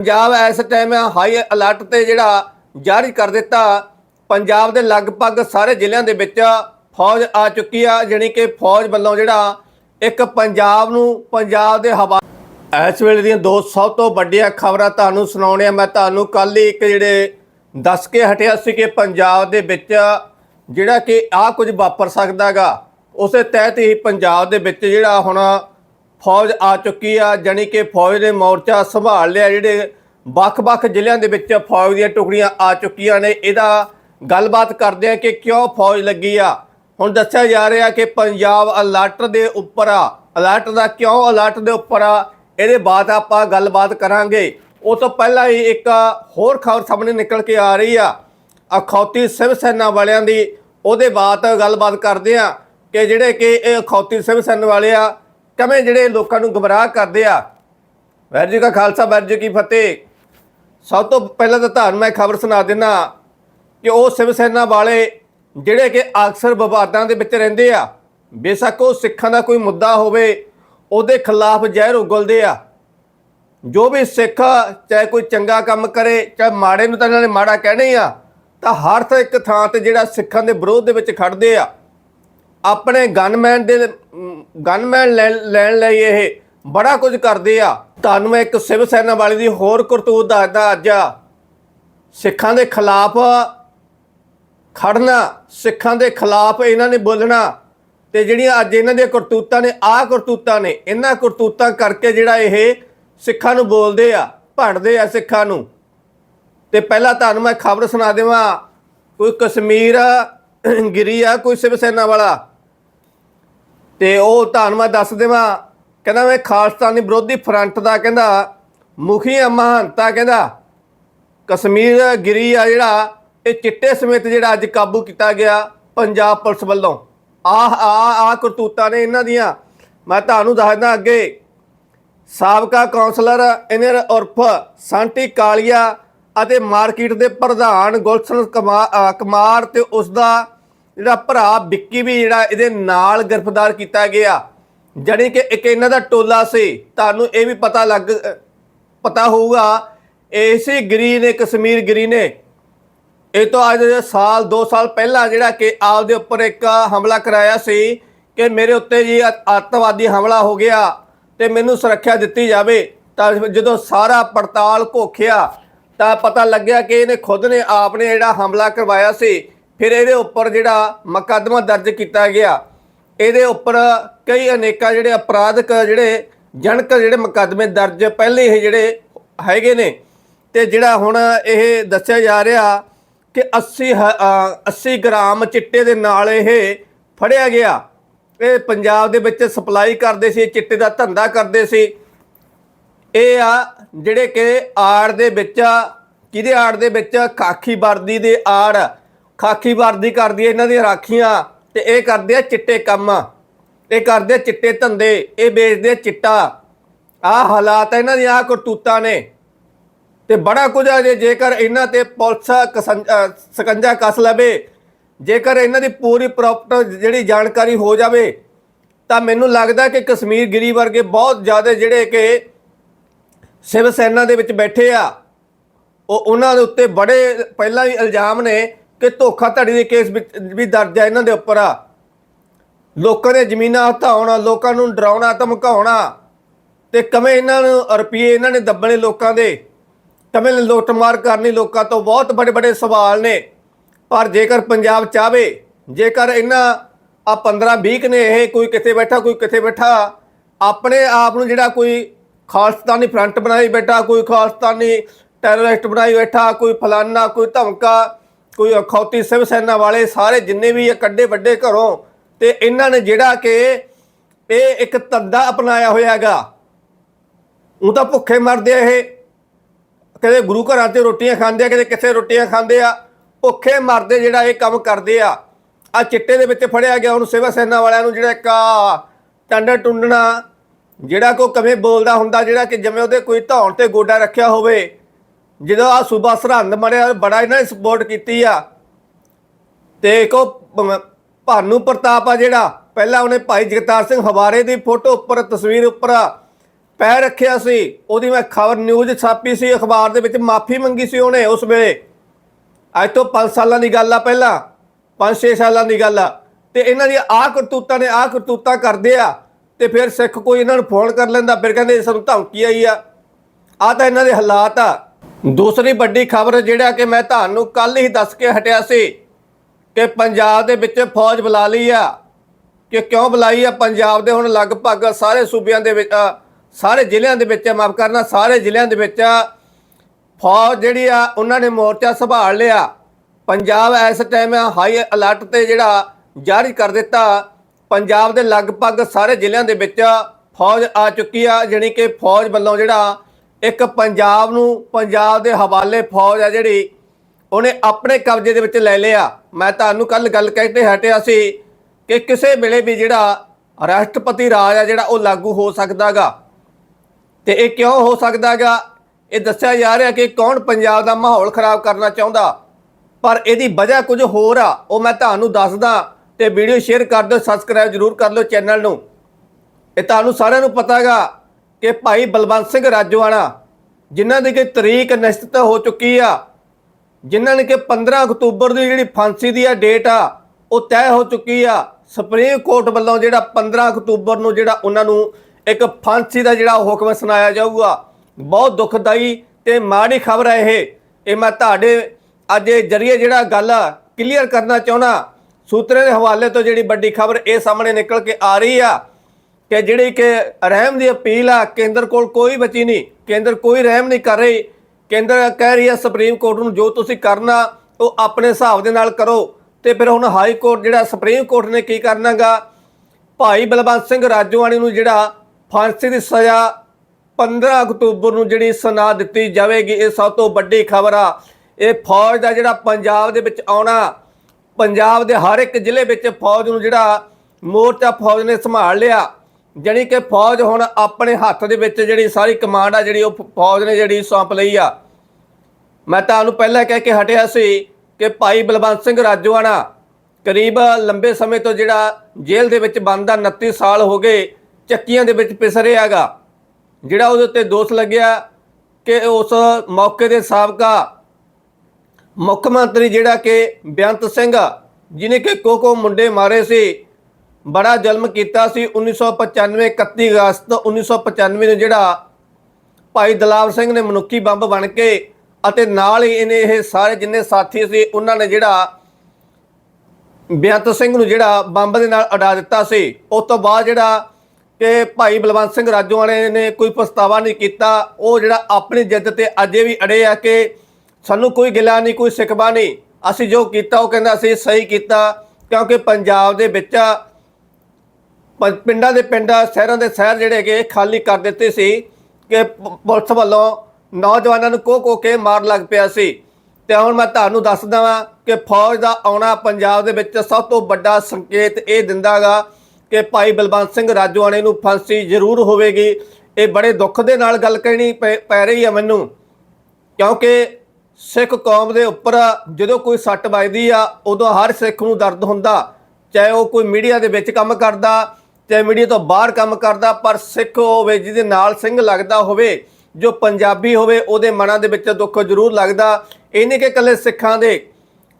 ਪੰਜਾਬ ਇਸ time high alert ਤੇ ਜਿਹੜਾ ਜਾਰੀ ਕਰ ਦਿੱਤਾ, ਪੰਜਾਬ ਦੇ ਲਗਭਗ ਸਾਰੇ ਜ਼ਿਲ੍ਹਿਆਂ ਦੇ ਵਿੱਚ ਫੌਜ ਆ ਚੁੱਕੀ ਆ, ਜਾਣੀ ਕਿ ਫੌਜ ਵੱਲੋਂ ਜਿਹੜਾ ਇੱਕ ਪੰਜਾਬ ਨੂੰ, ਪੰਜਾਬ ਦੇ ਹਵਾ ਇਸ ਵੇਲੇ ਦੀਆਂ ਦੋ ਸਭ ਤੋਂ ਵੱਡੀਆਂ ਖਬਰਾਂ ਤੁਹਾਨੂੰ ਸੁਣਾਉਣੇ ਆ, ਮੈਂ ਤੁਹਾਨੂੰ ਕੱਲ ਹੀ ਇੱਕ ਜਿਹੜੇ ਦੱਸ ਕੇ ਹਟਿਆ ਸੀ ਕਿ ਪੰਜਾਬ ਦੇ ਵਿੱਚ ਜਿਹੜਾ ਕਿ ਆ ਕੁਝ ਵਾਪਰ ਸਕਦਾਗਾ ਉਸੇ ਤਹਿਤ ਹੀ ਪੰਜਾਬ ਦੇ ਵਿੱਚ ਜਿਹੜਾ ਹੁਣ ਫੌਜ ਆ ਚੁੱਕੀ ਆ, ਜਾਣੀ ਕਿ ਫੌਜ ਨੇ ਮੋਰਚਾ ਸੰਭਾਲ ਲਿਆ, ਜਿਹੜੇ ਵੱਖ-ਵੱਖ ਜ਼ਿਲ੍ਹਿਆਂ ਦੇ ਵਿੱਚ ਫੌਜ ਦੀਆਂ ਟੁਕੜੀਆਂ ਆ ਚੁੱਕੀਆਂ ਨੇ। ਇਹਦਾ ਗੱਲਬਾਤ ਕਰਦੇ ਆ ਕਿ ਕਿਉਂ ਫੌਜ ਲੱਗੀ ਆ। ਹੁਣ ਦੱਸਿਆ ਜਾ ਰਿਹਾ ਕਿ ਪੰਜਾਬ ਅਲਰਟ ਦੇ ਉੱਪਰ ਆ। ਅਲਰਟ ਦਾ ਕਿਉਂ ਅਲਰਟ ਦੇ ਉੱਪਰ ਆ, ਇਹਦੇ ਬਾਅਦ ਆਪਾਂ ਗੱਲਬਾਤ ਕਰਾਂਗੇ। ਉਹ ਤੋਂ ਪਹਿਲਾਂ ਹੀ ਇੱਕ ਹੋਰ ਖਬਰ ਸਾਹਮਣੇ ਨਿਕਲ ਕੇ ਆ ਰਹੀ ਆ। ਅਖੌਤੀ ਸਿਵ ਸੈਨਾ ਵਾਲਿਆਂ ਦੀ। ਉਹਦੇ ਬਾਅਦ ਗੱਲਬਾਤ ਕਰਦੇ ਆ ਕਿ ਜਿਹੜੇ ਕਿ ਇਹ ਅਖੌਤੀ ਸਿਵ ਸੈਨਾ ਵਾਲੇ ਆ ਕਿਵੇਂ ਜਿਹੜੇ ਲੋਕਾਂ ਨੂੰ ਗਮਰਾਹ ਕਰਦੇ ਆ? ਵਾਹਿਗੁਰੂ ਜੀ ਕਾ ਖਾਲਸਾ, ਵਾਹਿਗੁਰੂ ਜੀ ਕੀ ਫਤਿਹ। ਸਭ ਤੋਂ ਪਹਿਲਾਂ ਤਾਂ ਤੁਹਾਨੂੰ ਮੈਂ ਖਬਰ ਸੁਣਾ ਦਿੰਦਾ ਕਿ ਉਹ ਸਿਵ ਸੈਨਾ ਵਾਲੇ ਜਿਹੜੇ ਕਿ ਅਕਸਰ ਵਿਵਾਦਾਂ ਦੇ ਵਿੱਚ ਰਹਿੰਦੇ ਆ, ਬੇਸ਼ੱਕ ਉਹ ਸਿੱਖਾਂ ਦਾ ਕੋਈ ਮੁੱਦਾ ਹੋਵੇ, ਉਹਦੇ ਖਿਲਾਫ ਜ਼ਹਿਰ ਉਗਲਦੇ ਆ। ਜੋ ਵੀ ਸਿੱਖ ਚਾਹੇ ਕੋਈ ਚੰਗਾ ਕੰਮ ਕਰੇ, ਚਾਹੇ ਮਾੜੇ ਨੂੰ ਤਾਂ ਇਹਨਾਂ ਨੇ ਮਾੜਾ ਕਹਿਣਾ ਹੀ ਆ, ਤਾਂ ਹਰ ਇੱਕ ਥਾਂ ਤੇ ਜਿਹੜਾ ਸਿੱਖਾਂ ਦੇ ਵਿਰੋਧ ਦੇ ਵਿੱਚ ਖੜਦੇ ਆ। ਆਪਣੇ ਗਨਮੈਨ ਦੇ ਗਨਮੈਨ ਲੈਣ ਲਈ ਇਹ ਬੜਾ ਕੁਝ ਕਰਦੇ ਆ। ਤੁਹਾਨੂੰ ਮੈਂ ਇੱਕ ਸਿਵ ਸੈਨਾ ਵਾਲੇ ਦੀ ਹੋਰ ਕਰਤੂਤ ਦੱਸਦਾ ਅੱਜ। ਸਿੱਖਾਂ ਦੇ ਖਿਲਾਫ ਖੜਨਾ, ਸਿੱਖਾਂ ਦੇ ਖਿਲਾਫ ਇਹਨਾਂ ਨੇ ਬੋਲਣਾ। ਤੇ ਜਿਹੜੀਆਂ ਅੱਜ ਇਹਨਾਂ ਦੀਆਂ ਕਰਤੂਤਾਂ ਨੇ, ਆਹ ਕਰਤੂਤਾਂ ਨੇ, ਇਹਨਾਂ ਕਰਤੂਤਾਂ ਕਰਕੇ ਜਿਹੜਾ ਇਹ ਸਿੱਖਾਂ ਨੂੰ ਬੋਲਦੇ ਆ ਭੜਦੇ ਆ ਸਿੱਖਾਂ ਨੂੰ। ਤੇ ਪਹਿਲਾਂ ਤੁਹਾਨੂੰ ਮੈਂ ਖਬਰ ਸੁਣਾ ਦੇਵਾਂ। ਕੋਈ ਕਸ਼ਮੀਰ ਗਿਰੀ ਆ, ਕੋਈ ਸਿਵ ਸੈਨਾ ਵਾਲਾ? ਤੇ ਉਹ ਤੁਹਾਨੂੰ ਮੈਂ ਦੱਸ ਦੇਵਾਂ, ਕਹਿੰਦਾ ਮੈਂ ਖਾਲਸਤਾਨੀ ਵਿਰੋਧੀ ਫਰੰਟ ਦਾ, ਕਹਿੰਦਾ ਮੁਖੀ ਆ ਮਹੰਤਾ ਕਹਿੰਦਾ ਕਸ਼ਮੀਰ ਗਿਰੀ ਆ ਜਿਹੜਾ, ਇਹ ਚਿੱਟੇ ਸਮੇਤ ਜਿਹੜਾ ਅੱਜ ਕਾਬੂ ਕੀਤਾ ਗਿਆ ਪੰਜਾਬ ਪੁਲਿਸ ਵੱਲੋਂ। ਆਹ ਆ ਆ ਕਰਤੂਤਾਂ ਨੇ ਇਹਨਾਂ ਦੀਆਂ। ਮੈਂ ਤੁਹਾਨੂੰ ਦੱਸਦਾ ਅੱਗੇ, ਸਾਬਕਾ ਕਾਉਂਸਲਰ ਇਨਰ ਉਰਫ ਸਾਂਟੀ ਕਾਲੀਆ ਅਤੇ ਮਾਰਕੀਟ ਦੇ ਪ੍ਰਧਾਨ ਗੁਲਸ਼ਨ ਕਮਾ- ਕੁਮਾਰ ਤੇ ਉਸ ਦਾ ਜਿਹੜਾ ਭਰਾ ਵਿੱਕੀ ਵੀ ਜਿਹੜਾ ਇਹਦੇ ਨਾਲ ਗ੍ਰਿਫਤਾਰ ਕੀਤਾ ਗਿਆ, ਜਾਣੀ ਕਿ ਇੱਕ ਇਹਨਾਂ ਦਾ ਟੋਲਾ ਸੀ, ਤੁਹਾਨੂੰ ਇਹ ਵੀ ਪਤਾ ਲੱਗ, ਪਤਾ ਹੋਊਗਾ, ਏਸੀ ਗਰੀ ਨੇ, ਕਸ਼ਮੀਰ ਗਰੀ ਨੇ। ਇਹ ਤੋਂ ਅੱਜ ਸਾਲ 2 ਸਾਲ ਪਹਿਲਾਂ ਜਿਹੜਾ ਕਿ ਆਪ ਦੇ ਉੱਪਰ ਇੱਕ ਹਮਲਾ ਕਰਾਇਆ ਸੀ ਕਿ ਮੇਰੇ ਉੱਤੇ ਜੀ ਅੱਤਵਾਦੀ ਹਮਲਾ ਹੋ ਗਿਆ ਤੇ ਮੈਨੂੰ ਸੁਰੱਖਿਆ ਦਿੱਤੀ ਜਾਵੇ। ਤਾਂ ਜਦੋਂ ਸਾਰਾ ਪੜਤਾਲ ਘੋਖਿਆ, ਤਾਂ ਪਤਾ ਲੱਗਿਆ ਕਿ ਇਹਨੇ ਖੁਦ ਨੇ ਆਪ ਨੇ ਜਿਹੜਾ ਹਮਲਾ ਕਰਵਾਇਆ ਸੀ ਫਿਰ ਇਹਦੇ ਉੱਪਰ ਜਿਹੜਾ ਮੁਕੱਦਮਾ ਦਰਜ ਕੀਤਾ ਗਿਆ ਇਹਦੇ ਉੱਪਰ ਕਈ ਅਨੇਕਾਂ ਜਿਹੜੇ ਅਪਰਾਧਕ ਜਿਹੜੇ ਜਨਕ ਜਿਹੜੇ ਮੁਕੱਦਮੇ ਦਰਜ ਪਹਿਲੇ ਹੀ ਜਿਹੜੇ ਹੈਗੇ ਨੇ ਤੇ ਜਿਹੜਾ ਹੁਣ ਇਹ ਦੱਸਿਆ ਜਾ ਰਿਹਾ ਕਿ 80 ਹ- ਅ, 80 ਗ੍ਰਾਮ ਚਿੱਟੇ ਦੇ ਨਾਲ ਇਹ ਫੜਿਆ ਗਿਆ। ਇਹ ਪੰਜਾਬ ਦੇ ਵਿੱਚ ਸਪਲਾਈ ਕਰਦੇ ਸੀ ਚਿੱਟੇ ਦਾ ਧੰਦਾ ਕਰਦੇ ਸੀ। ਇਹ ਆ ਜਿਹੜੇ ਕਿ ਆੜ ਦੇ ਵਿੱਚ ਕਿਹਦੇ ਆੜ ਦੇ ਵਿੱਚ? ਖਾਕੀ ਵਰਦੀ ਦੇ ਆੜ। ਖਾਕੀ ਵਰਦੀ ਕਰਦੀ ਹੈ, ਇਹਨਾਂ ਦੀਆਂ ਰਾਖੀਆਂ ਤੇ ਇਹ ਕਰਦੇ ਆ ਚਿੱਟੇ ਕੰਮ। ਇਹ ਕਰਦੇ ਚਿੱਟੇ ਧੰਦੇ, ਇਹ ਵੇਚਦੇ ਚਿੱਟਾ। ਆ ਹਾਲਾਤ ਇਹਨਾਂ ਦੀਆਂ, ਆਹ ਕਰਤੂਤਾਂ ਨੇ। ਤੇ ਬੜਾ ਕੁਝ ਆ ਜੇ, ਜੇਕਰ ਇਹਨਾਂ ਤੇ ਪੁਲਿਸ ਕਸੰ- ਸਕੰਜਾ ਕਸ ਲਵੇ, ਜੇਕਰ ਇਹਨਾਂ ਦੀ ਪੂਰੀ ਪ੍ਰੋਪਰ ਜਿਹੜੀ ਜਾਣਕਾਰੀ ਹੋ ਜਾਵੇ, ਤਾਂ ਮੈਨੂੰ ਲੱਗਦਾ ਕਿ ਕਸ਼ਮੀਰ ਗਿਰੀ ਵਰਗੇ ਬਹੁਤ ਜ਼ਿਆਦਾ ਜਿਹੜੇ ਕਿ ਸਿਵ ਸੈਨਾ ਦੇ ਵਿੱਚ ਬੈਠੇ ਆ, ਉਹ ਉਹਨਾਂ ਦੇ ਉੱਤੇ ਬੜੇ ਪਹਿਲਾਂ ਹੀ ਇਲਜ਼ਾਮ ਨੇ ਕਿ ਧੋਖਾਧੜੀ ਦੇ ਕੇਸ ਵਿੱਚ ਵੀ ਦਰਜ ਆ ਇਹਨਾਂ ਦੇ ਉੱਪਰ ਆ। ਲੋਕਾਂ ਦੇ ਜ਼ਮੀਨਾਂ ਹਥਾਉਣਾ ਲੋਕਾਂ ਨੂੰ ਡਰਾਉਣਾ, ਧਮਕਾਉਣਾ ਤੇ ਕਵੇਂ ਇਹਨਾਂ ਨੂੰ ਰੁਪਏ ਇਹਨਾਂ ਨੇ ਦੱਬਣੇ ਲੋਕਾਂ ਦੇ, ਕਵੇਂ ਲੁੱਟਮਾਰ ਕਰਨੀ ਲੋਕਾਂ ਤੋਂ, ਬਹੁਤ ਵੱਡੇ ਬੜੇ ਸਵਾਲ ਨੇ। ਪਰ ਜੇਕਰ ਪੰਜਾਬ ਚਾਵੇ, ਜੇਕਰ ਇਹਨਾਂ ਆ 15 20 ਨੇ, ਇਹ ਕੋਈ ਕਿੱਥੇ ਬੈਠਾ, ਕੋਈ ਕਿੱਥੇ ਬੈਠਾ, ਆਪਣੇ ਆਪ ਨੂੰ ਜਿਹੜਾ ਕੋਈ ਖਾਲਸਤਾਨੀ ਫਰੰਟ ਬਣਾਈ ਬੈਠਾ, ਕੋਈ ਖਾਲਸਤਾਨੀ ਟੈਰਰਿਸਟ ਬਣਾਈ ਬੈਠਾ, ਕੋਈ ਫਲਾਨਾ, ਕੋਈ ਧਮਕਾ ਕੋਈ ਅਖੌਤੀ ਸਿਵ ਸੈਨਾ ਵਾਲੇ ਸਾਰੇ ਜਿੰਨੇ ਵੀ ਇਹ ਕੱਡੇ ਵੱਡੇ ਘਰੋਂ ਤੇ ਇਹਨਾਂ ਨੇ ਜਿਹੜਾ ਕਿ ਇਹ ਇੱਕ ਧੰਦਾ ਅਪਣਾਇਆ ਹੋਇਆ ਹੈਗਾ ਉਹ ਤਾਂ ਭੁੱਖੇ ਮਰਦੇ ਆ ਇਹ। ਕਦੇ ਗੁਰੂ ਘਰਾਂ ਤੇ ਰੋਟੀਆਂ ਖਾਂਦੇ ਆ, ਕਦੇ ਕਿੱਥੇ ਰੋਟੀਆਂ ਖਾਂਦੇ ਆ, ਭੁੱਖੇ ਮਰਦੇ ਜਿਹੜਾ ਇਹ ਕੰਮ ਕਰਦੇ ਆ। ਆ ਚਿੱਟੇ ਦੇ ਵਿੱਚ ਫੜਿਆ ਗਿਆ ਉਹਨੂੰ ਸੇਵਾ ਸੈਨਾ ਵਾਲਿਆਂ ਨੂੰ ਜਿਹੜਾ ਇੱਕ ਆਹ ਟੰਡਾ ਟੁੰਡਣਾ ਜਿਹੜਾ ਕੋ ਕਵੇਂ ਬੋਲਦਾ ਹੁੰਦਾ, ਜਿਹੜਾ ਕਿ ਜਿਵੇਂ ਉਹਦੇ ਕੋਈ ਧੌਣ ਤੇ ਗੋਡਾ ਰੱਖਿਆ ਹੋਵੇ ਜਦੋਂ ਆ ਸੂਬਾ ਸਰਹੰਦ ਮੜਿਆ, ਬੜਾ ਇਹਨਾਂ ਨੇ ਸਪੋਰਟ ਕੀਤੀ ਆ। ਤੇ ਕੋ ਭਾਨੂ ਪ੍ਰਤਾਪ ਆ ਜਿਹੜਾ, ਪਹਿਲਾਂ ਉਹਨੇ ਭਾਈ ਜਗਤਾਰ ਸਿੰਘ ਹਵਾਰੇ ਦੀ ਫੋਟੋ ਉੱਪਰ, ਤਸਵੀਰ ਉੱਪਰ ਪੈ ਰੱਖਿਆ ਸੀ। ਉਹਦੀ ਮੈਂ ਖਬਰ ਨਿਊਜ਼ ਛਾਪੀ ਸੀ, ਅਖਬਾਰ ਦੇ ਵਿੱਚ ਮਾਫੀ ਮੰਗੀ ਸੀ ਉਹਨੇ ਉਸ ਵੇਲੇ। ਅੱਜ ਤੋਂ 5 ਸਾਲਾਂ ਦੀ ਗੱਲ ਆ ਪਹਿਲਾਂ 5-6 ਸਾਲਾਂ ਦੀ ਗੱਲ ਆ। ਤੇ ਇਹਨਾਂ ਦੀ ਆਹ ਕਰਤੂਤਾਂ ਨੇ ਆਹ ਕਰਤੂਤਾਂ ਕਰਦੇ ਆ, ਤੇ ਫਿਰ ਸਿੱਖ ਕੋਈ ਇਹਨਾਂ ਨੂੰ ਫੋਨ ਕਰ ਲੈਂਦਾ, ਫਿਰ ਕਹਿੰਦੇ ਸਾਨੂੰ ਧਮਕੀ ਆਈ ਆ। ਆ ਤਾਂ ਇਹਨਾਂ ਦੇ ਹਾਲਾਤ ਆ। ਦੂਸਰੀ ਵੱਡੀ ਖਬਰ ਜਿਹੜਾ ਕਿ ਮੈਂ ਤੁਹਾਨੂੰ ਕੱਲ ਹੀ ਦੱਸ ਕੇ ਹਟਿਆ ਸੀ ਕਿ ਪੰਜਾਬ ਦੇ ਵਿੱਚ ਫੌਜ ਬੁਲਾ ਲਈ ਆ। ਕਿ ਕਿਉਂ ਬੁਲਾਈ ਆ? ਪੰਜਾਬ ਦੇ ਹੁਣ ਲਗਭਗ ਸਾਰੇ ਸੂਬਿਆਂ ਦੇ ਵਿੱਚ, ਸਾਰੇ ਜ਼ਿਲ੍ਹਿਆਂ ਦੇ ਵਿੱਚ, ਮਾਫ ਕਰਨਾ, ਸਾਰੇ ਜ਼ਿਲ੍ਹਿਆਂ ਦੇ ਵਿੱਚ ਫੌਜ ਜਿਹੜੀ ਆ, ਉਹਨਾਂ ਨੇ ਮੋਰਚਾ ਸੰਭਾਲ ਲਿਆ। ਪੰਜਾਬ ਇਸ ਟਾਈਮ ਹਾਈ ਅਲਰਟ ਤੇ ਜਿਹੜਾ ਜਾਰੀ ਕਰ ਦਿੱਤਾ। ਪੰਜਾਬ ਦੇ ਲਗਭਗ ਸਾਰੇ ਜ਼ਿਲ੍ਹਿਆਂ ਦੇ ਵਿੱਚ ਫੌਜ ਆ ਚੁੱਕੀ ਆ, ਜਾਣੀ ਕਿ ਫੌਜ ਵੱਲੋਂ ਜਿਹੜਾ ਇੱਕ ਪੰਜਾਬ ਨੂੰ, ਪੰਜਾਬ ਦੇ ਹਵਾਲੇ ਫੌਜ ਆ ਜਿਹੜੀ, ਉਹਨੇ ਆਪਣੇ ਕਬਜ਼ੇ ਦੇ ਵਿੱਚ ਲੈ ਲਿਆ। ਮੈਂ ਤੁਹਾਨੂੰ ਕੱਲ ਗੱਲ ਕਹਿੰਦੇ ਹਟਿਆ ਸੀ ਕਿ ਕਿਸੇ ਵੇਲੇ ਵੀ ਜਿਹੜਾ ਰਾਸ਼ਟਰਪਤੀ ਰਾਜ ਆ ਜਿਹੜਾ ਉਹ ਲਾਗੂ ਹੋ ਸਕਦਾਗਾ। ਤੇ ਇਹ ਕਿਉਂ ਹੋ ਸਕਦਾਗਾ? ਇਹ ਦੱਸਿਆ ਜਾ ਰਿਹਾ ਕਿ ਕੌਣ ਪੰਜਾਬ ਦਾ ਮਾਹੌਲ ਖਰਾਬ ਕਰਨਾ ਚਾਹੁੰਦਾ। ਪਰ ਇਹਦੀ ਵਜ੍ਹਾ ਕੁਝ ਹੋਰ ਆ, ਉਹ ਮੈਂ ਤੁਹਾਨੂੰ ਦੱਸਦਾ ਤੇ ਵੀਡੀਓ ਸ਼ੇਅਰ ਕਰ ਦਿਓ ਸਬਸਕ੍ਰਾਈਬ ਜਰੂਰ ਕਰ ਲਓ ਚੈਨਲ ਨੂੰ। ਇਹ ਤੁਹਾਨੂੰ ਸਾਰਿਆਂ ਨੂੰ ਪਤਾਗਾ ਕਿ ਭਾਈ ਬਲਵੰਤ ਸਿੰਘ ਰਾਜੋਆਣਾ ਜਿਨ੍ਹਾਂ ਦੀ ਕਿ ਤਰੀਕ ਨਿਸ਼ਚਿਤ ਹੋ ਚੁੱਕੀ ਆ, ਜਿਨ੍ਹਾਂ ਨੇ ਕਿ 15 ਅਕਤੂਬਰ ਦੀ ਜਿਹੜੀ ਫਾਂਸੀ ਦੀ ਆ ਡੇਟ ਆ, ਉਹ ਤੈਅ ਹੋ ਚੁੱਕੀ ਆ। ਸੁਪਰੀਮ ਕੋਰਟ ਵੱਲੋਂ ਜਿਹੜਾ 15 ਅਕਤੂਬਰ ਨੂੰ ਜਿਹੜਾ ਉਹਨਾਂ ਨੂੰ ਇੱਕ ਫਾਂਸੀ ਦਾ ਜਿਹੜਾ ਹੁਕਮ ਸੁਣਾਇਆ ਜਾਊਗਾ, ਬਹੁਤ ਦੁਖਦਾਈ ਤੇ ਮਾੜੀ ਖਬਰ ਹੈ ਇਹ। ਇਹ ਮੈਂ ਤੁਹਾਡੇ ਅੱਜ ਇਹ ਜਰੀਏ ਜਿਹੜਾ ਗੱਲ ਕਲੀਅਰ ਕਰਨਾ ਚਾਹੁੰਦਾ, ਸੂਤਰਾਂ ਦੇ ਹਵਾਲੇ ਤੋਂ ਜਿਹੜੀ ਵੱਡੀ ਖਬਰ ਇਹ ਸਾਹਮਣੇ ਨਿਕਲ ਕੇ ਆ ਰਹੀ ਆ। ਕਿ ਜਿਹੜੀ ਕਿ ਰਹਿਮ ਦੀ ਅਪੀਲ ਆ, ਕੇਂਦਰ ਕੋਲ ਕੋਈ ਬਚੀ ਨਹੀਂ, ਕੇਂਦਰ ਕੋਈ ਰਹਿਮ ਨਹੀਂ ਕਰ ਰਹੀ। ਕੇਂਦਰ ਕਹਿ ਰਹੀ ਹੈ ਸੁਪਰੀਮ ਕੋਰਟ ਨੂੰ ਜੋ ਤੁਸੀਂ ਕਰਨਾ, ਉਹ ਆਪਣੇ ਹਿਸਾਬ ਦੇ ਨਾਲ ਕਰੋ। ਤੇ ਫਿਰ ਹੁਣ ਹਾਈ ਕੋਰਟ ਜਿਹੜਾ ਸੁਪਰੀਮ ਕੋਰਟ ਨੇ ਕੀ ਕਰਨਾਗਾ? ਭਾਈ ਬਲਵੰਤ ਸਿੰਘ ਰਾਜੋਆਣੀ ਨੂੰ ਜਿਹੜਾ ਫਾਂਸੀ ਦੀ ਸਜ਼ਾ 15 ਅਕਤੂਬਰ ਨੂੰ ਜਿਹੜੀ ਸੁਣਾ ਦਿੱਤੀ ਜਾਵੇਗੀ, ਇਹ ਸਭ ਤੋਂ ਵੱਡੀ ਖਬਰ ਆ। ਇਹ ਫੌਜ ਦਾ ਜਿਹੜਾ ਪੰਜਾਬ ਦੇ ਵਿੱਚ ਆਉਣਾ, ਪੰਜਾਬ ਦੇ ਹਰ ਇੱਕ ਜ਼ਿਲ੍ਹੇ ਵਿੱਚ ਫੌਜ ਨੂੰ ਜਿਹੜਾ ਮੋਰਚਾ ਫੌਜ ਨੇ ਸੰਭਾਲ ਲਿਆ। ਜਾਣੀ ਕਿ ਫੌਜ ਹੁਣ ਆਪਣੇ ਹੱਥ ਦੇ ਵਿੱਚ ਜਿਹੜੀ ਸਾਰੀ ਕਮਾਂਡ ਆ, ਜਿਹੜੀ ਉਹ ਫੌਜ ਨੇ ਜਿਹੜੀ ਸੌਂਪ ਲਈ ਆ। ਮੈਂ ਤੁਹਾਨੂੰ ਪਹਿਲਾਂ ਕਹਿ ਕੇ ਹਟਿਆ ਸੀ ਕਿ ਭਾਈ ਬਲਵੰਤ ਸਿੰਘ ਰਾਜੋਆਣਾ ਕਰੀਬ ਲੰਬੇ ਸਮੇਂ ਤੋਂ ਜਿਹੜਾ ਜੇਲ੍ਹ ਦੇ ਵਿੱਚ ਬੰਦ ਆ 29 ਸਾਲ ਹੋ ਗਏ ਚੱਕੀਆਂ ਦੇ ਵਿੱਚ ਪਿਸ ਰਿਹਾਗਾ ਜਿਹੜਾ ਉਹਦੇ ਉੱਤੇ ਦੋਸ਼ ਲੱਗਿਆ ਕਿ ਉਸ ਮੌਕੇ ਦੇ ਸਾਬਕਾ ਮੁੱਖ ਮੰਤਰੀ ਜਿਹੜਾ ਕਿ ਬੇਅੰਤ ਸਿੰਘ ਜਿਨੇ ਕਿ ਕੋਕੋ ਮੁੰਡੇ ਮਾਰੇ ਸੀ ਬੜਾ ਜ਼ੁਲਮ ਕੀਤਾ ਸੀ 1995 31 ਅਗਸਤ 1995 ਨੂੰ, ਜਿਹੜਾ ਭਾਈ ਦਲਾਵ ਸਿੰਘ ਨੇ ਮਨੁੱਖੀ ਬੰਬ ਬਣ ਕੇ ਅਤੇ ਨਾਲ ਹੀ ਇਹਨੇ ਇਹ ਸਾਰੇ ਜਿੰਨੇ ਸਾਥੀ ਸੀ, ਉਹਨਾਂ ਨੇ ਜਿਹੜਾ ਬੇਅੰਤ ਸਿੰਘ ਨੂੰ ਜਿਹੜਾ ਬੰਬ ਦੇ ਨਾਲ ਅਡਾ ਦਿੱਤਾ ਸੀ। ਉਸ ਤੋਂ ਬਾਅਦ ਜਿਹੜਾ ਕਿ ਭਾਈ ਬਲਵੰਤ ਸਿੰਘ ਰਾਜੂ ਵਾਲੇ ਨੇ ਕੋਈ ਪਛਤਾਵਾ ਨਹੀਂ ਕੀਤਾ। ਉਹ ਜਿਹੜਾ ਆਪਣੀ ਜਿੱਦ ਤੇ ਅਜੇ ਵੀ ਅੜੇ ਆ ਕਿ ਸਾਨੂੰ ਕੋਈ ਗਿਲਾ ਨਹੀਂ, ਕੋਈ ਸਿਕਵਾ ਨਹੀਂ। ਅਸੀਂ ਜੋ ਕੀਤਾ, ਉਹ ਕਹਿੰਦਾ ਅਸੀਂ ਸਹੀ ਕੀਤਾ, ਕਿਉਂਕਿ ਪੰਜਾਬ ਦੇ ਵਿੱਚ ਪਿੰਡਾਂ ਦੇ ਪਿੰਡਾਂ, ਸ਼ਹਿਰਾਂ ਦੇ ਸ਼ਹਿਰ ਜਿਹੜੇ ਹੈਗੇ, ਖਾਲੀ ਕਰ ਦਿੱਤੇ ਸੀ ਕਿ ਪੁਲਿਸ ਵੱਲੋਂ ਨੌਜਵਾਨਾਂ ਨੂੰ ਕੋ ਕੇ ਮਾਰ ਲੱਗ ਪਿਆ ਸੀ। ਤੇ ਹੁਣ ਮੈਂ ਤੁਹਾਨੂੰ ਦੱਸਦਾ ਵਾਂ ਕਿ ਫੌਜ ਦਾ ਆਉਣਾ ਪੰਜਾਬ ਦੇ ਵਿੱਚ ਸਭ ਤੋਂ ਵੱਡਾ ਸੰਕੇਤ ਇਹ ਦਿੰਦਾਗਾ ਕਿ ਭਾਈ ਬਲਵੰਤ ਸਿੰਘ ਰਾਜੋਆਣੇ ਨੂੰ ਫਾਂਸੀ ਜ਼ਰੂਰ ਹੋਵੇਗੀ। ਇਹ ਬੜੇ ਦੁੱਖ ਦੇ ਨਾਲ ਗੱਲ ਕਹਿਣੀ ਪੈ ਪੈ ਰਹੀ ਆ ਮੈਨੂੰ। ਕਿਉਂਕਿ ਸਿੱਖ ਕੌਮ ਦੇ ਉੱਪਰ ਜਦੋਂ ਕੋਈ ਸੱਟ ਵੱਜਦੀ ਆ, ਉਦੋਂ ਹਰ ਸਿੱਖ ਨੂੰ ਦਰਦ ਹੁੰਦਾ। ਚਾਹੇ ਉਹ ਕੋਈ ਮੀਡੀਆ ਦੇ ਵਿੱਚ ਕੰਮ ਕਰਦਾ ਚਾਹੇ ਮੀਡੀਆ ਤੋਂ ਬਾਹਰ ਕੰਮ ਕਰਦਾ, ਪਰ ਸਿੱਖ ਹੋਵੇ, ਜਿਹਦੇ ਨਾਲ ਸਿੰਘ ਲੱਗਦਾ ਹੋਵੇ, ਜੋ ਪੰਜਾਬੀ ਹੋਵੇ, ਉਹਦੇ ਮਨਾਂ ਦੇ ਵਿੱਚ ਦੁੱਖ ਜ਼ਰੂਰ ਲੱਗਦਾ। ਇਹ ਨਹੀਂ ਕਿ ਇਕੱਲੇ ਸਿੱਖਾਂ ਦੇ,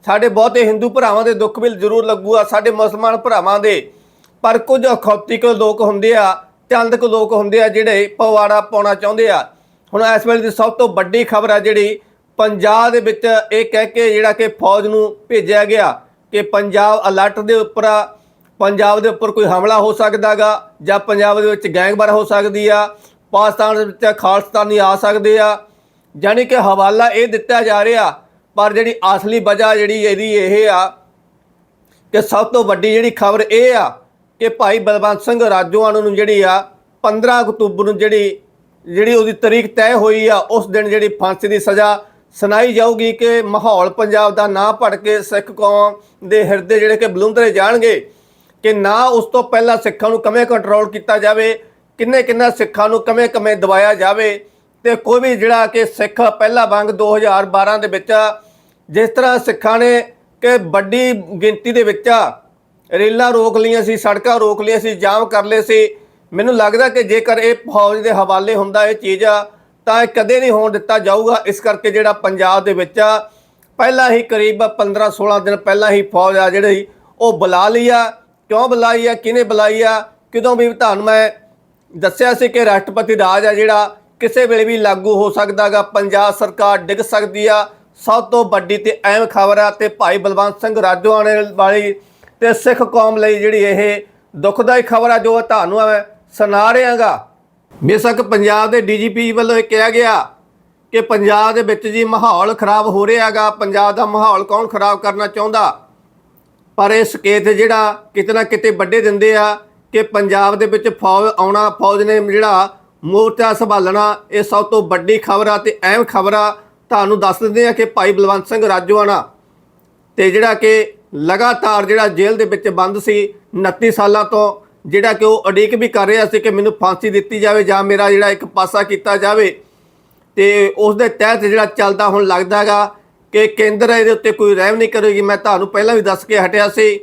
ਸਾਡੇ ਬਹੁਤੇ ਹਿੰਦੂ ਭਰਾਵਾਂ ਦੇ ਦੁੱਖ ਵੀ ਜ਼ਰੂਰ ਲੱਗੂਗਾ, ਸਾਡੇ ਮੁਸਲਮਾਨ ਭਰਾਵਾਂ ਦੇ। ਪਰ ਕੁਝ ਅਖੌਤਿਕ ਲੋਕ ਹੁੰਦੇ ਆ, ਚੰਦਕ ਲੋਕ ਹੁੰਦੇ ਆ, ਜਿਹੜੇ ਪਵਾੜਾ ਪਾਉਣਾ ਚਾਹੁੰਦੇ ਆ। ਹੁਣ ਇਸ ਵੇਲੇ ਦੀ ਸਭ ਤੋਂ ਵੱਡੀ ਖਬਰ ਆ ਜਿਹੜੀ, ਪੰਜਾਬ ਦੇ ਵਿੱਚ ਇਹ ਕਹਿ ਕੇ ਜਿਹੜਾ ਕਿ ਫੌਜ ਨੂੰ ਭੇਜਿਆ ਗਿਆ ਕਿ ਪੰਜਾਬ ਅਲਰਟ ਦੇ ਉੱਪਰ ਆ। ਪੰਜਾਬ ਦੇ ਉੱਪਰ ਕੋਈ ਹਮਲਾ ਹੋ ਸਕਦਾਗਾ ਜਾਂ ਪੰਜਾਬ ਦੇ ਵਿੱਚ ਗੈਂਗਵਾਰ ਹੋ ਸਕਦੀ ਆ, ਪਾਕਿਸਤਾਨ ਦੇ ਵਿੱਚ ਖਾਲਸਤਾਨੀ ਆ ਸਕਦੇ ਆ। ਯਾਨੀ ਕਿ ਹਵਾਲਾ ਇਹ ਦਿੱਤਾ ਜਾ ਰਿਹਾ, ਪਰ ਜਿਹੜੀ ਅਸਲੀ ਵਜ੍ਹਾ ਜਿਹੜੀ ਇਹਦੀ ਇਹ ਆ ਕਿ ਸਭ ਤੋਂ ਵੱਡੀ ਜਿਹੜੀ ਖਬਰ ਇਹ ਆ ਕਿ ਭਾਈ ਬਲਵੰਤ ਸਿੰਘ ਰਾਜੋਆਣ ਨੂੰ ਜਿਹੜੀ ਆ 15 ਅਕਤੂਬਰ ਨੂੰ ਜਿਹੜੀ ਜਿਹੜੀ ਉਹਦੀ ਤਰੀਕ ਤੈਅ ਹੋਈ ਆ, ਉਸ ਦਿਨ ਜਿਹੜੀ ਫਾਂਸੀ ਦੀ ਸਜ਼ਾ ਸੁਣਾਈ ਜਾਊਗੀ ਕਿ ਮਾਹੌਲ ਪੰਜਾਬ ਦਾ ਨਾ ਭੜ ਕੇ ਸਿੱਖ ਕੌਮ ਦੇ ਹਿਰਦੇ ਜਿਹੜੇ ਕਿ ਬਲੁੰਦਰੇ ਜਾਣਗੇ। ਕਿ ਨਾ ਉਸ ਤੋਂ ਪਹਿਲਾਂ ਸਿੱਖਾਂ ਨੂੰ ਕਿਵੇਂ ਕੰਟਰੋਲ ਕੀਤਾ ਜਾਵੇ, ਕਿੰਨੇ ਕਿੰਨਾ ਸਿੱਖਾਂ ਨੂੰ ਕਿਵੇਂ ਕਵੇਂ ਦਬਾਇਆ ਜਾਵੇ ਤੇ ਕੋਈ ਵੀ ਜਿਹੜਾ ਕਿ ਸਿੱਖ ਪਹਿਲਾ ਵਾਂਗ 2012 ਦੇ ਵਿੱਚ ਜਿਸ ਤਰ੍ਹਾਂ ਸਿੱਖਾਂ ਨੇ ਕਿ ਵੱਡੀ ਗਿਣਤੀ ਦੇ ਵਿੱਚ ਰੇਲਾਂ ਰੋਕ ਲਈਆਂ ਸੀ, ਸੜਕਾਂ ਰੋਕ ਲਈਆਂ ਸੀ, ਜਾਮ ਕਰ ਲਏ ਸੀ, ਮੈਨੂੰ ਲੱਗਦਾ ਕਿ ਜੇਕਰ ਇਹ ਫੌਜ ਦੇ ਹਵਾਲੇ ਹੁੰਦਾ ਇਹ ਚੀਜ਼ ਤਾਂ ਇਹ ਕਦੇ ਨਹੀਂ ਹੋਣ ਦਿੱਤਾ ਜਾਊਗਾ, ਇਸ ਕਰਕੇ ਜਿਹੜਾ ਪੰਜਾਬ ਦੇ ਵਿੱਚ ਪਹਿਲਾਂ ਹੀ ਕਰੀਬ 15 16 ਦਿਨ ਪਹਿਲਾਂ ਹੀ ਫੌਜ ਆ ਜਿਹੜੀ, ਉਹ ਬੁਲਾ ਲਈ ਆ ਕਿਉਂ ਬੁਲਾਈ ਆ, ਕਿਹਨੇ ਬੁਲਾਈ ਆ, ਕਿਦੋਂ ਵੀ ਤੁਹਾਨੂੰ ਮੈਂ ਦੱਸਿਆ ਸੀ ਕਿ ਰਾਸ਼ਟਰਪਤੀ ਰਾਜ ਆ ਜਿਹੜਾ ਕਿਸੇ ਵੇਲੇ ਵੀ ਲਾਗੂ ਹੋ ਸਕਦਾਗਾ ਪੰਜਾਬ ਸਰਕਾਰ ਡਿੱਗ ਸਕਦੀ ਆ। ਸਭ ਤੋਂ ਵੱਡੀ ਤੇ ਅਹਿਮ ਖਬਰ ਆ ਤੇ ਭਾਈ ਬਲਵੰਤ ਸਿੰਘ ਰਾਜੋਆਣੇ ਵਾਲੀ ਤੇ ਸਿੱਖ ਕੌਮ ਲਈ ਜਿਹੜੀ ਇਹ ਦੁਖਦਾਈ ਖਬਰ ਆ, ਜੋ ਤੁਹਾਨੂੰ ਮੈਂ ਸੁਣਾ ਰਿਹਾਗਾ ਬੇਸ਼ੱਕ ਪੰਜਾਬ ਦੇ ਡੀਜੀਪੀ ਵੱਲੋਂ ਇਹ ਕਿਹਾ ਗਿਆ ਕਿ ਪੰਜਾਬ ਦੇ ਵਿੱਚ ਜੀ ਮਾਹੌਲ ਖਰਾਬ ਹੋ ਰਿਹਾਗਾ ਪੰਜਾਬ ਦਾ ਮਾਹੌਲ ਕੌਣ ਖਰਾਬ ਕਰਨਾ ਚਾਹੁੰਦਾ? ਪਰ ਇਹ ਸੰਕੇਤ ਜਿਹੜਾ ਕਿਤੇ ਨਾ ਕਿਤੇ ਵੱਡੇ ਦਿੰਦੇ ਆ ਕਿ ਪੰਜਾਬ ਦੇ ਵਿੱਚ ਫੌਜ ਆਉਣਾ, ਫੌਜ ਨੇ ਜਿਹੜਾ ਮੋਰਚਾ ਸੰਭਾਲਣਾ, ਇਹ ਸਭ ਤੋਂ ਵੱਡੀ ਖਬਰ ਆ ਤੇ ਅਹਿਮ ਖਬਰ ਆ। ਤੁਹਾਨੂੰ ਦੱਸ ਦਿੰਦੇ ਆ ਕਿ ਭਾਈ ਬਲਵੰਤ ਸਿੰਘ ਰਾਜੋਆਣਾ ਤੇ ਜਿਹੜਾ ਕਿ ਲਗਾਤਾਰ ਜਿਹੜਾ ਜੇਲ੍ਹ ਦੇ ਵਿੱਚ ਬੰਦ ਸੀ 29 ਸਾਲਾਂ ਤੋਂ, ਜਿਹੜਾ ਕਿ ਉਹ ਅਡੀਕ ਵੀ ਕਰ ਰਿਹਾ ਸੀ ਕਿ ਮੈਨੂੰ ਫਾਂਸੀ ਦਿੱਤੀ ਜਾਵੇ ਜਾਂ ਮੇਰਾ ਜਿਹੜਾ ਇੱਕ ਪਾਸਾ ਕੀਤਾ ਜਾਵੇ ਤੇ ਉਸ ਦੇ ਤਹਿਤ ਜਿਹੜਾ ਚੱਲਦਾ ਹੁਣ ਲੱਗਦਾਗਾ ਕਿ ਕੇਂਦਰ ਇਹਦੇ ਉੱਤੇ ਕੋਈ ਰਹਿਮ ਨਹੀਂ ਕਰੇਗੀ। ਮੈਂ ਤੁਹਾਨੂੰ ਪਹਿਲਾਂ ਵੀ ਦੱਸ ਕੇ ਹਟਿਆ ਸੀ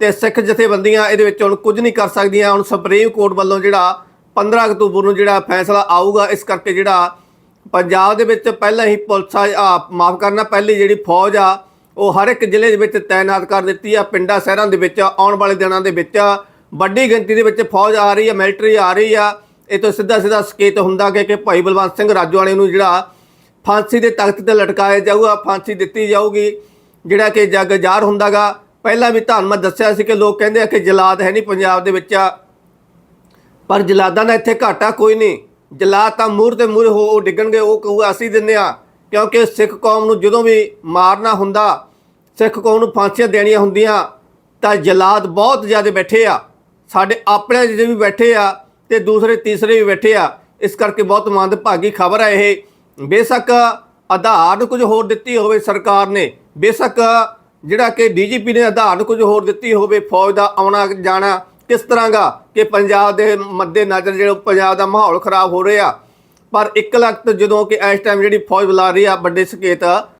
ਤੇ ਸਿੱਖ ਜਥੇਬੰਦੀਆਂ ਇਹਦੇ ਵਿੱਚ ਹੁਣ ਕੁਝ ਨਹੀਂ ਕਰ ਸਕਦੀਆਂ। ਹੁਣ ਸੁਪਰੀਮ ਕੋਰਟ ਵੱਲੋਂ ਜਿਹੜਾ 15 ਅਕਤੂਬਰ ਨੂੰ ਜਿਹੜਾ ਫੈਸਲਾ ਆਊਗਾ, ਇਸ ਕਰਕੇ ਜਿਹੜਾ ਪੰਜਾਬ ਦੇ ਵਿੱਚ ਪਹਿਲਾਂ ਹੀ ਪੁਲਿਸ ਆ ਮਾਫ ਕਰਨਾ, ਪਹਿਲੀ ਜਿਹੜੀ ਫੌਜ ਆ, ਉਹ ਹਰ ਇੱਕ ਜ਼ਿਲ੍ਹੇ ਦੇ ਵਿੱਚ ਤਾਇਨਾਤ ਕਰ ਦਿੱਤੀ ਆ। ਪਿੰਡਾਂ, ਸ਼ਹਿਰਾਂ ਦੇ ਵਿੱਚ, ਆਉਣ ਵਾਲੇ ਦਿਨਾਂ ਦੇ ਵਿੱਚ ਵੱਡੀ ਗਿਣਤੀ ਦੇ ਵਿੱਚ ਫੌਜ ਆ ਰਹੀ ਆ, ਮਿਲਟਰੀ ਆ ਰਹੀ ਆ। ਇਹ ਤੋਂ ਸਿੱਧਾ ਸਿੱਧਾ ਸੰਕੇਤ ਹੁੰਦਾ ਕਿ ਕਿ ਭਾਈ ਬਲਵੰਤ ਸਿੰਘ ਰਾਜੋਆਣੇ ਨੂੰ ਜਿਹੜਾ ਫਾਂਸੀ ਦੇ ਤਖਤ ਤੇ ਲਟਕਾਇਆ ਜਾਊਗਾ, ਫਾਂਸੀ ਦਿੱਤੀ ਜਾਊਗੀ। ਜਿਹੜਾ ਕਿ ਜੱਗ ਜ਼ਾਹਰ ਹੁੰਦਾਗਾ, ਪਹਿਲਾਂ ਵੀ ਤੁਹਾਨੂੰ ਮੈਂ ਦੱਸਿਆ ਸੀ ਕਿ ਲੋਕ ਕਹਿੰਦੇ ਆ ਕਿ ਜਲਾਦ ਹੈ ਨਹੀਂ ਪੰਜਾਬ ਦੇ ਵਿੱਚ। ਪਰ ਜਲਾਦਾਂ ਦਾ ਇੱਥੇ ਘਾਟਾ ਕੋਈ ਨਹੀਂ। ਜਲਾਦ ਤਾਂ ਮੂਰ ਤੇ ਮੂਹਰੇ ਹੋ ਉਹ ਡਿੱਗਣਗੇ, ਉਹ ਕਹੂ ਅਸੀਂ ਦਿੰਨੇ ਆ ਕਿਉਂਕਿ ਸਿੱਖ ਕੌਮ ਨੂੰ ਜਦੋਂ ਵੀ ਮਾਰਨਾ ਹੁੰਦਾ, ਸਿੱਖ ਕੌਮ ਨੂੰ ਫਾਂਸੀਆਂ ਦੇਣੀਆਂ ਹੁੰਦੀਆਂ, ਤਾਂ ਜਲਾਦ ਬਹੁਤ ਜ਼ਿਆਦਾ ਬੈਠੇ ਆ। ਸਾਡੇ ਆਪਣੇ ਜਿਹੜੇ ਵੀ ਬੈਠੇ ਆ ਤੇ ਦੂਸਰੇ ਤੀਸਰੇ ਵੀ ਬੈਠੇ ਆ। ਇਸ ਕਰਕੇ ਬਹੁਤ ਮੰਦਭਾਗੀ ਖਬਰ ਹੈ ਇਹ। ਬੇਸ਼ੱਕ ਆਧਾਰ ਕੁਝ ਹੋਰ ਦਿੱਤੀ ਹੋਵੇ ਸਰਕਾਰ ਨੇ, ਬੇਸ਼ੱਕ ਜਿਹੜਾ ਕਿ ਡੀਜੀਪੀ ਨੇ ਆਧਾਰ ਕੁਝ ਹੋਰ ਦਿੱਤੀ ਹੋਵੇ, ਫੌਜ ਦਾ ਆਉਣਾ ਜਾਣਾ, ਕਿਸ ਤਰ੍ਹਾਂ ਦਾ ਕਿ ਪੰਜਾਬ ਦੇ ਮੱਦੇ ਨਜ਼ਰ ਜਿਹੜਾ ਪੰਜਾਬ ਦਾ ਮਾਹੌਲ ਖਰਾਬ ਹੋ ਰਿਹਾ। ਪਰ ਇੱਕ ਲੱਖ ਜਦੋਂ ਕਿ ਇਸ ਟਾਈਮ ਜਿਹੜੀ ਫੌਜ ਬੁਲਾ ਰਹੀ ਆ, ਵੱਡੇ ਸਕੇਤ